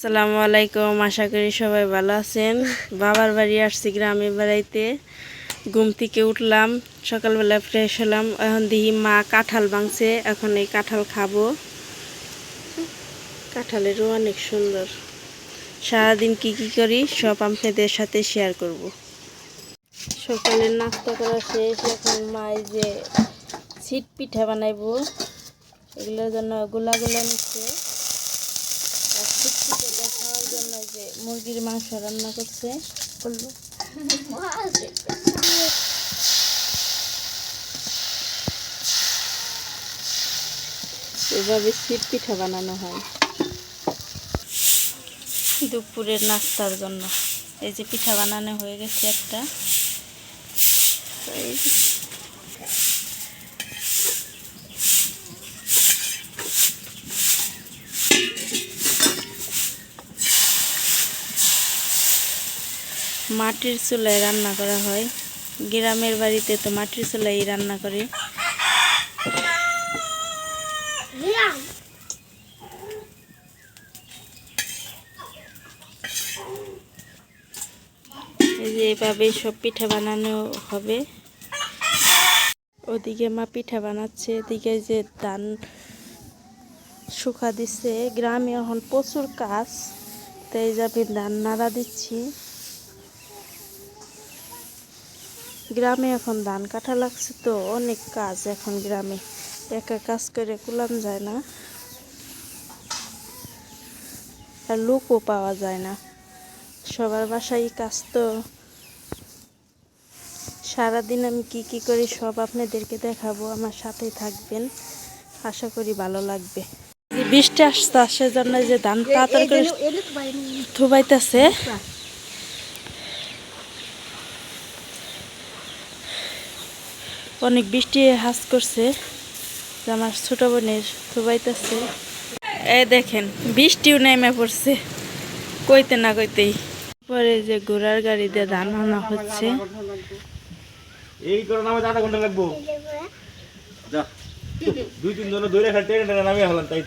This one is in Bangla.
আসসালামু আলাইকুম, আশা করি সবাই ভালো আছেন। বাবার বাড়ি আসছি গ্রামে বেড়াইতে। ঘুম থেকে উঠলাম, সকালবেলা ফ্রেশ হলাম। এখন দেখি মা কাঁঠাল ভাঙছে, এখন এই কাঁঠাল খাব। কাঁঠালেরও অনেক সুন্দর। সারাদিন কি কি করি, সব আপনাদের সাথে শেয়ার করব। সকালের নাস্তা করা শেষ, এখন মা যে সিট পিঠা বানাইবো, এগুলোর জন্য গোলা গোলা নিচ্ছে আর ফুটফুটে দেখানোর জন্য এই যে মুরগির মাংস রান্না করছে। করল এভাবে সিট পিঠা বানানো হয়। দুপুরের নাস্তার জন্য। এই যে পিঠা বানানো হয়ে গেছে একটা। মাটির চুলায় রান্না করা হয়। গ্রামের বাড়িতে তো মাটির চুলাই রান্না করে। এভাবে সব পিঠা বানানো হবে। ওদিকে মা পিঠা বানাচ্ছে, এদিকে যে ধান শুকা দিচ্ছে গ্রামে এখন প্রচুর কাজ, তাই যাবে ধান নাড়া দিচ্ছি। গ্রামে এখন ধান কাটা লাগছে তো অনেক কাজ এখন গ্রামে। একা কাজ করে কুলাম যায় না। আর লোকও পাওয়া যায় না। সবার বাসায় কাজ তো। সারাদিন আমি কি কি করি সব আপনাদেরকে দেখাবো আমার সাথেই থাকবেন। আশা করি ভালো লাগবে। বৃষ্টি আসতে আসে জন্য যে ধান তাড়াতাড়ি করে থুবাইতেছে। অনেক বৃষ্টি হাস করছে। আমার ছোট বোনের থুবাইতেছে এ দেখেন, বৃষ্টিও নেমে পড়ছে। কইতে না কইতেই। পরে যে ঘোড়ার গাড়ি দিয়ে ধান আনা হচ্ছে। এই করোনা নামে আধা ঘণ্টা লাগবো। যা, দুই তিন জন ধরে খালি ট্রেনে নামিয়ে হলাম তাই।